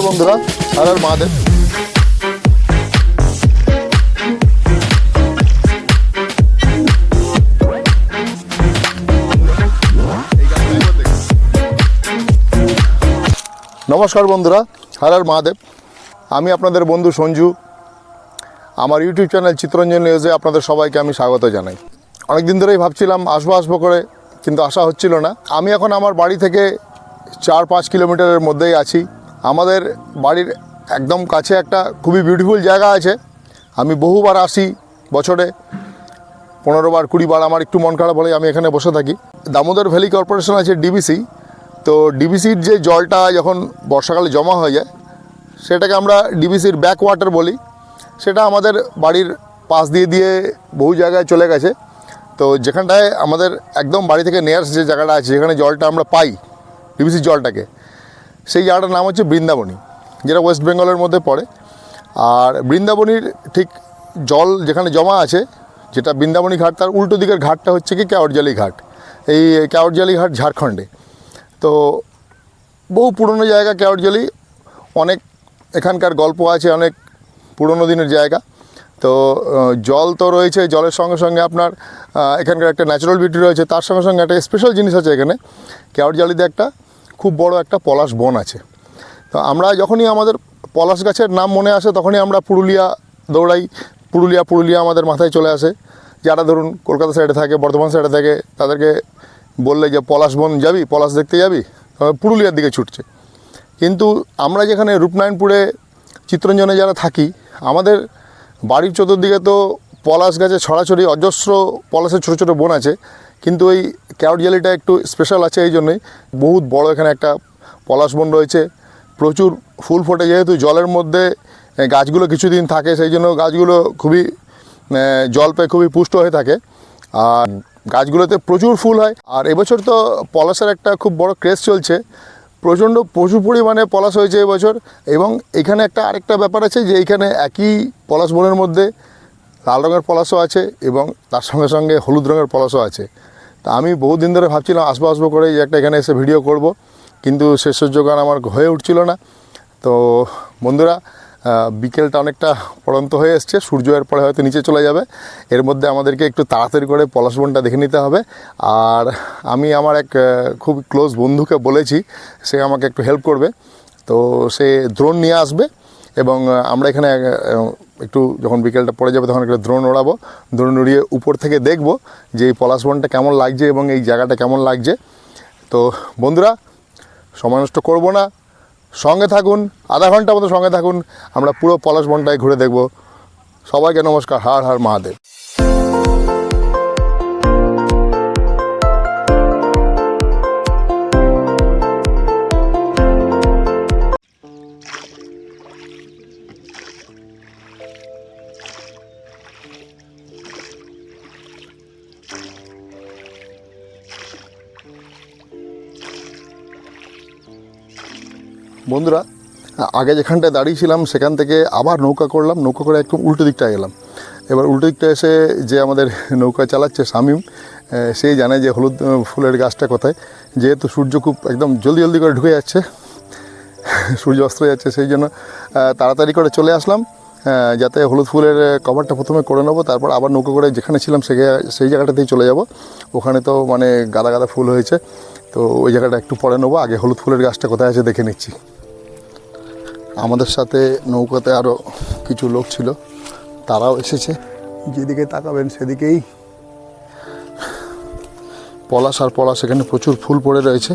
নমস্কার বন্ধুরা, আর আর মহাদেব নমস্কার বন্ধুরা হার আর মহাদেব আমি আপনাদের বন্ধু সঞ্জু। আমার ইউটিউব চ্যানেল চিত্তরঞ্জন নিউজে আপনাদের সবাইকে আমি স্বাগত জানাই। অনেক দিন ধরেই ভাবছিলাম আসব আসব করে, কিন্তু আসা হচ্ছিল না। আমি এখন আমার বাড়ি থেকে চার পাঁচ কিলোমিটারের মধ্যেই আছি। আমাদের বাড়ির একদম কাছে একটা খুবই বিউটিফুল জায়গা আছে। আমি বহুবার আসি বছরে। পনেরো বার কুড়ি বার আমার একটু মন খারাপ হলে আমি এখানে বসে থাকি। দামোদর ভ্যালি কর্পোরেশন আছে ডিবিসি তো ডিবিসির যে জলটা যখন বর্ষাকালে জমা হয়ে যায়, সেটাকে আমরা ডিবিসির ব্যাক ওয়াটার বলি। সেটা আমাদের বাড়ির পাশ দিয়ে দিয়ে বহু জায়গায় চলে গেছে। তো যেখানটায় আমাদের একদম বাড়ি থেকে নেয়ার যে জায়গাটা আছে, যেখানে জলটা আমরা পাই ডিবিসির জলটাকে সেই জায়গাটার নাম হচ্ছে বৃন্দাবনী, যেটা ওয়েস্ট বেঙ্গলের মধ্যে পড়ে। আর বৃন্দাবনীর ঠিক জল যেখানে জমা আছে, যেটা বৃন্দাবনী ঘাট, তার উল্টো দিকের ঘাটটা হচ্ছে কি ক্যাওটজালি ঘাট। এই ক্যাওটজালি ঘাট ঝাড়খণ্ডে। তো বহু পুরনো জায়গা ক্যাওটজালি অনেক এখানকার গল্প আছে, অনেক পুরনো দিনের জায়গা। তো জল তো রয়েছে, জলের সঙ্গে সঙ্গে আপনার এখানকার একটা ন্যাচারাল বিউটি রয়েছে, তার সঙ্গে সঙ্গে একটা স্পেশাল জিনিস আছে এখানে। ক্যাওটজালিতে একটা খুব বড় একটা পলাশ বন আছে। তো আমরা যখনই আমাদের পলাশ গাছের নাম মনে আসে, তখনই আমরা পুরুলিয়া দৌড়াই। পুরুলিয়া পুরুলিয়া আমাদের মাথায় চলে আসে। যারা ধরুন কলকাতা সাইডে থাকে, বর্ধমান সাইডে থাকে, তাদেরকে বললে যে, পলাশ বন যাবি? পলাশ দেখতে যাবি? পুরুলিয়ার দিকে ছুটছে। কিন্তু আমরা যেখানে রূপনারায়ণপুরে চিত্তরঞ্জনে যারা থাকি, আমাদের বাড়ির চতুর্দিকে তো পলাশ গাছে ছড়াছড়ি, অজস্র পলাশের ছোটো ছোটো বন আছে। কিন্তু ওই ক্যাউটজালিটা একটু স্পেশাল আছে এই জন্যই। বহুত বড় এখানে একটা পলাশ বন রয়েছে। প্রচুর ফুল ফোটে যেহেতু জলের মধ্যে গাছগুলো কিছুদিন থাকে, সেই জন্য গাছগুলো খুবই জল পেয়ে খুবই পুষ্ট হয়ে থাকে। আর গাছগুলোতে প্রচুর ফুল হয়। আর এবছর তো পলাশের একটা খুব বড় ক্রেজ চলছে। প্রচণ্ড প্রচুর পরিমাণে পলাশ হয়েছে এবছর। এবং এখানে একটা আরেকটা ব্যাপার আছে যে এখানে একই পলাশ বনের মধ্যে লাল রঙের পলাশও আছে এবং তার সঙ্গে সঙ্গে হলুদ রঙের পলাশও আছে। তা আমি বহুদিন ধরে ভাবছিলাম আসব আসব করে যে একটা এখানে এসে ভিডিও করব, কিন্তু শেষ যোগান আমার হয়ে উঠছিল না। তো বন্ধুরা বিকেলটা অনেকটা পড়ন্ত হয়ে এসছে, সূর্য এর পরে হয়তো নিচে চলে যাবে। এর মধ্যে আমাদেরকে একটু তাড়াতাড়ি করে পলাশ বনটা দেখে নিতে হবে। আর আমি আমার এক খুব ক্লোজ বন্ধুকে বলেছি, সে আমাকে একটু হেল্প করবে। তো সে দ্রোণ নিয়ে আসবে এবং আমরা এখানে একটু যখন বিকেলটা পড়ে যাবে তখন একটা দ্রোণ ওড়াবো। দ্রোণ উড়িয়ে উপর থেকে দেখব যে এই পলাশ বনটা কেমন লাগছে এবং এই জায়গাটা কেমন লাগছে। তো বন্ধুরা, সময় নষ্ট করব না। সঙ্গে থাকুন, আধা ঘণ্টা মতো সঙ্গে থাকুন। আমরা পুরো পলাশ বনটায় ঘুরে দেখব। সবাইকে নমস্কার, হার হার মহাদেব। বন্ধুরা, আগে যেখানটায় দাঁড়িয়েছিলাম সেখান থেকে আবার নৌকা করলাম, নৌকা করে একদম উল্টো দিকটায় গেলাম এবার উল্টো দিকটা এসে যে আমাদের নৌকা চালাচ্ছে শামিম সেই জানে যে হলুদ ফুলের গাছটা কোথায়। যেহেতু সূর্য খুব একদম জলদি জলদি করে ঢুকে যাচ্ছে, সূর্য অস্ত যাচ্ছে, সেই জন্য তাড়াতাড়ি করে চলে আসলাম যাতে হলুদ ফুলের কভারটা প্রথমে করে নেব, তারপর আবার নৌকো করে যেখানে ছিলাম সে সেই জায়গাটাতেই চলে যাব। ওখানে তো মানে গাদা গাদা ফুল হয়েছে, তো ওই জায়গাটা একটু পরে নেব, আগে হলুদ ফুলের গাছটা কোথায় আছে দেখে নিচ্ছি। আমাদের সাথে নৌকাতে আরও কিছু লোক ছিল, তারাও এসেছে। যেদিকে তাকাবেন সেদিকেই পলাশ আর পলাশ, এখানে প্রচুর ফুল পড়ে রয়েছে।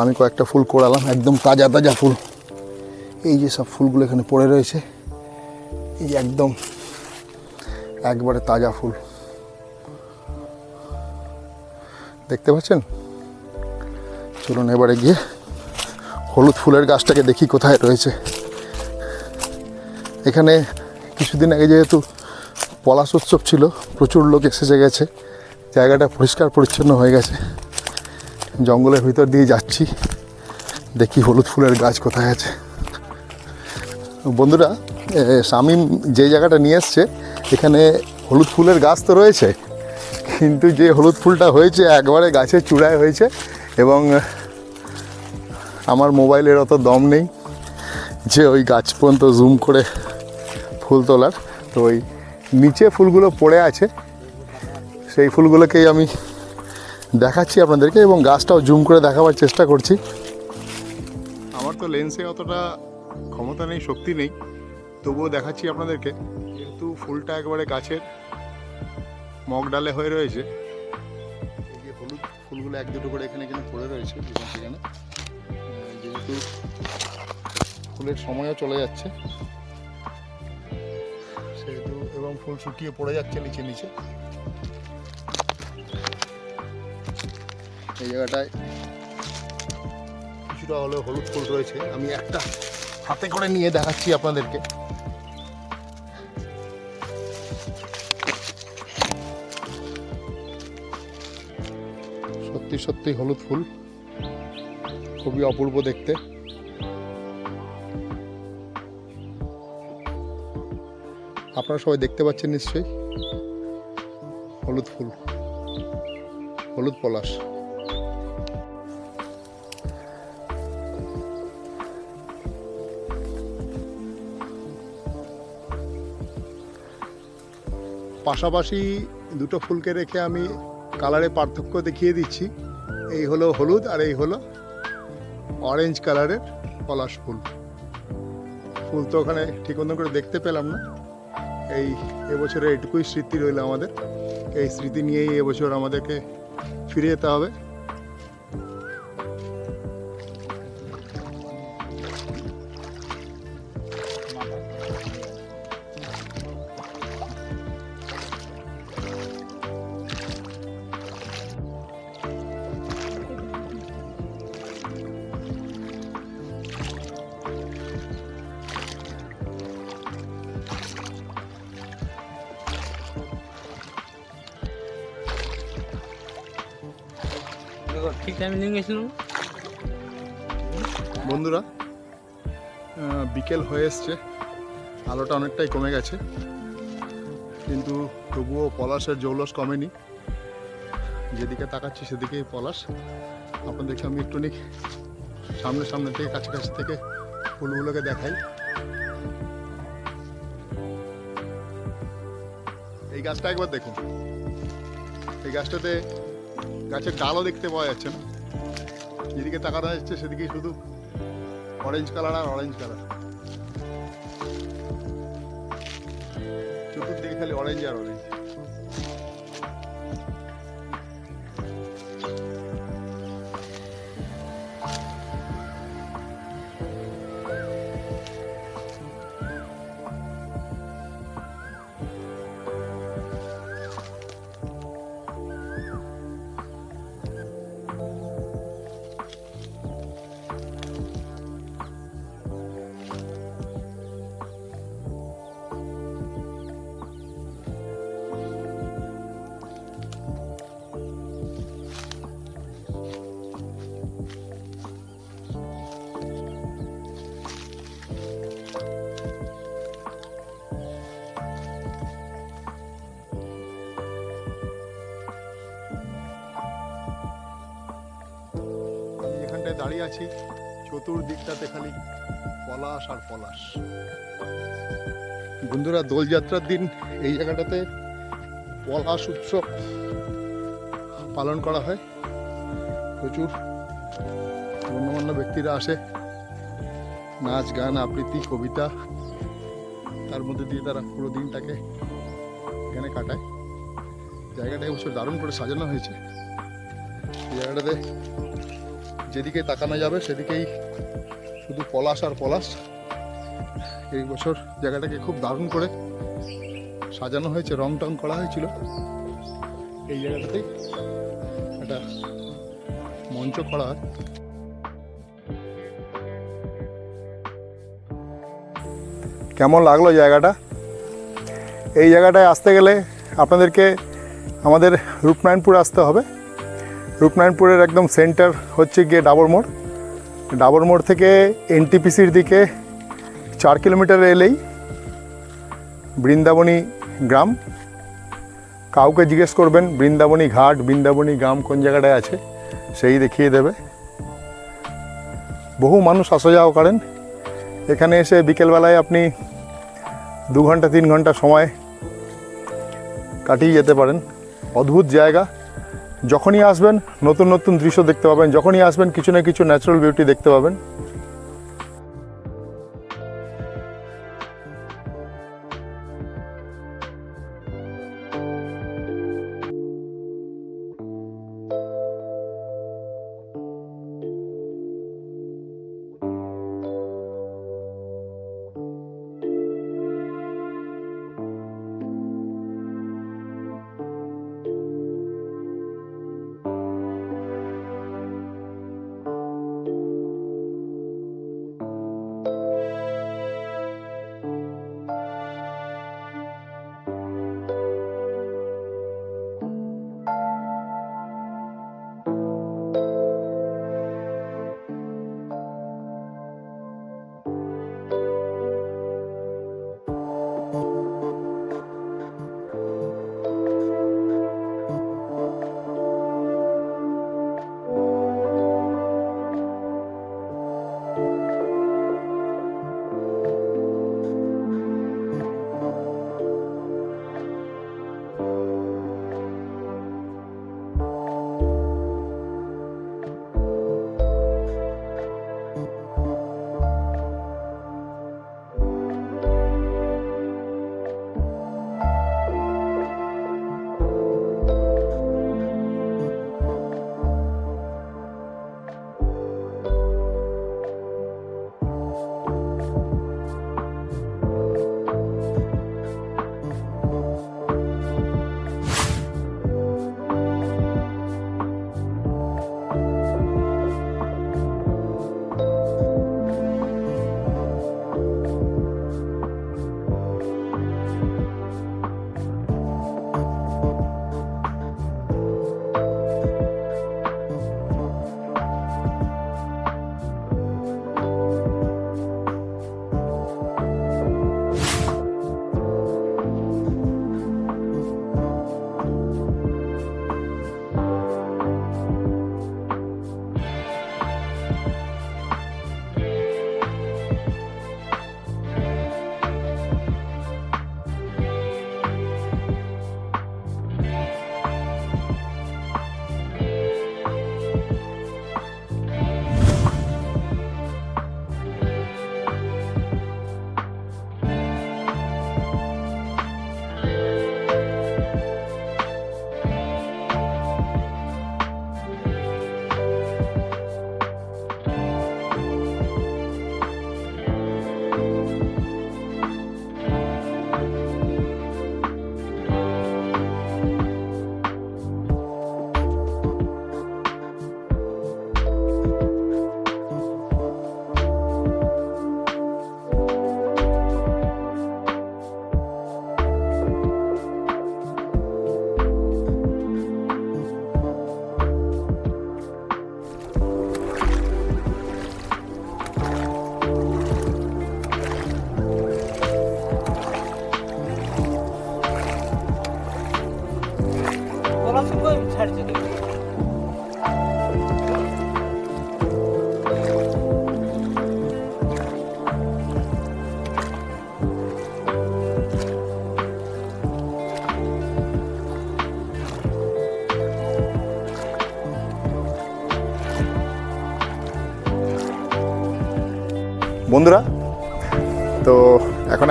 আমি কয়েকটা ফুল কোড়ালাম, একদম তাজা তাজা ফুল। এই যে সব ফুলগুলো এখানে পড়ে রয়েছে, এই একদম একবারে তাজা ফুল। দেখতে পাচ্ছেন? চলুন এবারে গিয়ে হলুদ ফুলের গাছটাকে দেখি কোথায় রয়েছে। এখানে কিছুদিন আগে যেহেতু পলাশ উৎসব ছিল, প্রচুর লোক এসেছে গেছে। জায়গাটা পরিষ্কার পরিচ্ছন্ন হয়ে গেছে। জঙ্গলের ভিতর দিয়ে যাচ্ছি, দেখি হলুদ ফুলের গাছ কোথায় আছে। বন্ধুরা শামীম যে জায়গাটা নিয়ে এসছে, এখানে হলুদ ফুলের গাছ তো রয়েছে, কিন্তু যে হলুদ ফুলটা হয়েছে, একবারে গাছের চূড়ায় হয়েছে এবং আমার মোবাইলের অত দম নেই যে ওই গাছ পর্যন্ত জুম করে ফুল তোলার। তো ওই নিচে ফুলগুলো পড়ে আছে, সেই ফুলগুলোকেই আমি দেখাচ্ছি আপনাদেরকে এবং গাছটাও জুম করে দেখাবার চেষ্টা করছি। আমার তো লেন্সে অতটা ক্ষমতা নেই, শক্তি নেই, তবুও দেখাচ্ছি আপনাদেরকে। যেহেতু ফুলটা একবারে গাছের মগ ডালে হয়ে রয়েছে হলুদ ফুলগুলো এক দুটো করে এখানে এখানে পড়ে রয়েছে যেহেতু ফুলের সময়ও চলে যাচ্ছে, সেহেতু এবং ফুল শুকিয়ে পড়ে যাচ্ছে নিচে নিচে। এই জায়গাটায় কিছুটা হলেও হলুদ ফুল রয়েছে। আমি একটা হাতে করে নিয়ে দেখাচ্ছি আপনাদেরকে। সত্যি সত্যি হলুদ ফুল। খুবই অপূর্ব দেখতে। আপনারা সবাই দেখতে পাচ্ছেন নিশ্চয়ই। হলুদ ফুল। হলুদ পলাশ। পাশাপাশি দুটো ফুলকে রেখে আমি কালারে পার্থক্য দেখিয়ে দিচ্ছি। এই হলো হলুদ আর এই হলো অরেঞ্জ কালারের পলাশ ফুল। ফুল তো ওখানে ঠিক মতন করে দেখতে পেলাম না। এই এবছরে এটুকুই স্মৃতি রইল আমাদের। এই স্মৃতি নিয়েই এবছর আমাদেরকে ফিরে যেতে হবে। ঠিক টাইমে নিয়ে গেছিলাম। বন্ধুরা বিকেল হয়ে এসছে। আলোটা অনেকটাই কমে গেছে। কিন্তু তবুও পলাশের জৌলস কমেনি। যেদিকে তাকাচ্ছি সেদিকেই পলাশ। আপনাদেরকে আমি একটুখানি সামনে সামনে থেকে, কাছাকাছি থেকে ফুলগুলোকে দেখাই। এই গাছটা একবার দেখুন। এই গাছটাতে গাছের ডালও দেখতে পাওয়া যাচ্ছে না। যেদিকে তাকানো যাচ্ছে সেদিকেই শুধু অরেঞ্জ কালার আর অরেঞ্জ কালার চতুর্দিকে খালি অরেঞ্জ আর অরেঞ্জ দাঁড়িয়ে আছি, চতুর্দিকটাতে খালি পলাশ আর পলাশ। বন্ধুরা, দোলযাত্রার দিন এই জায়গাটাতে পলাশ উৎসব পালন করা হয়। প্রচুর গণ্যমান্য ব্যক্তিরা আসে। নাচ, গান, আবৃত্তি, কবিতা, তার মধ্যে দিয়ে তারা পুরো দিনটাকে এখানে কাটায়। জায়গাটা এবছর দারুণ করে সাজানো হয়েছে। জায়গাটাতে যেদিকে তাকানো যাবে সেদিকেই শুধু পলাশ আর পলাশ। এই বছর জায়গাটাকে খুব দারুণ করে সাজানো হয়েছে রং টং করা হয়েছিল। এই জায়গাটাতেই একটা মঞ্চ করা হয়। কেমন লাগল জায়গাটা? এই জায়গাটায় আসতে গেলে আপনাদেরকে আমাদের রূপনারায়ণপুর আসতে হবে। রূপনারায়ণপুরের একদম সেন্টার হচ্ছে গিয়ে ডাবর মোড়। ডাবর মোড় থেকে এনটিপিসির দিকে চার কিলোমিটার এলেই বৃন্দাবনী গ্রাম। কাউকে জিজ্ঞেস করবেন, বৃন্দাবনী ঘাট, বৃন্দাবনী গ্রাম কোন জায়গাটায় আছে, সেই দেখিয়ে দেবে। বহু মানুষ আসা যাওয়া করেন। এখানে এসে বিকেলবেলায় আপনি দু ঘণ্টা, তিন ঘণ্টা সময় কাটিয়ে যেতে পারেন। অদ্ভুত জায়গা। যখনই আসবেন, নতুন নতুন দৃশ্য দেখতে পাবেন, যখনই আসবেন, কিছু না কিছু ন্যাচারাল বিউটি দেখতে পাবেন।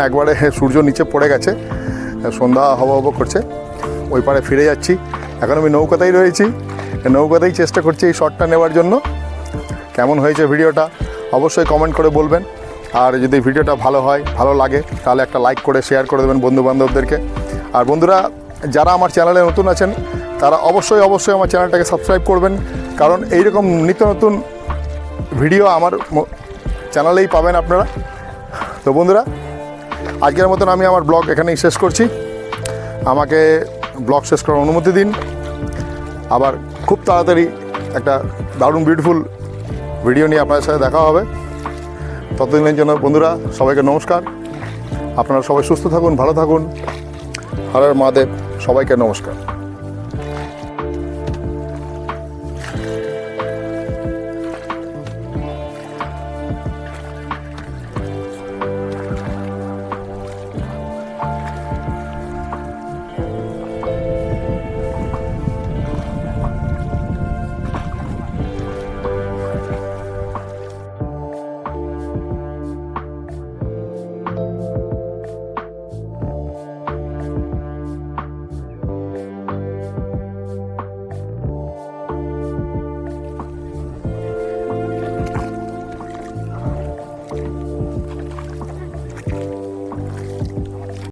একবারে সূর্য নিচে পড়ে গেছে। সন্ধ্যা হওয়া হব করছে। ওই পারে ফিরে যাচ্ছি। এখন আমি নৌকাতেই রয়েছি। নৌকাতেই চেষ্টা করছি এই শটটা নেওয়ার জন্য। কেমন হয়েছে ভিডিওটা অবশ্যই কমেন্ট করে বলবেন। আর যদি ভিডিওটা ভালো হয়, ভালো লাগে, তাহলে একটা লাইক করে শেয়ার করে দেবেন বন্ধু বান্ধবদেরকে আর বন্ধুরা, যারা আমার চ্যানেলে নতুন আছেন, তারা অবশ্যই অবশ্যই আমার চ্যানেলটাকে সাবস্ক্রাইব করবেন। কারণ এইরকম নিত্য নতুন ভিডিও আমার চ্যানেলেই পাবেন আপনারা। তো বন্ধুরা আজকের মতন আমি আমার ব্লগ এখানেই শেষ করছি। আমাকে ব্লগ শেষ করার অনুমতি দিন। আবার খুব তাড়াতাড়ি একটা দারুণ বিউটিফুল ভিডিও নিয়ে আপনাদের সাথে দেখা হবে। ততদিনের জন্য বন্ধুরা, সবাইকে নমস্কার। আপনারা সবাই সুস্থ থাকুন, ভালো থাকুন। হরের মাদেব সবাইকে নমস্কার।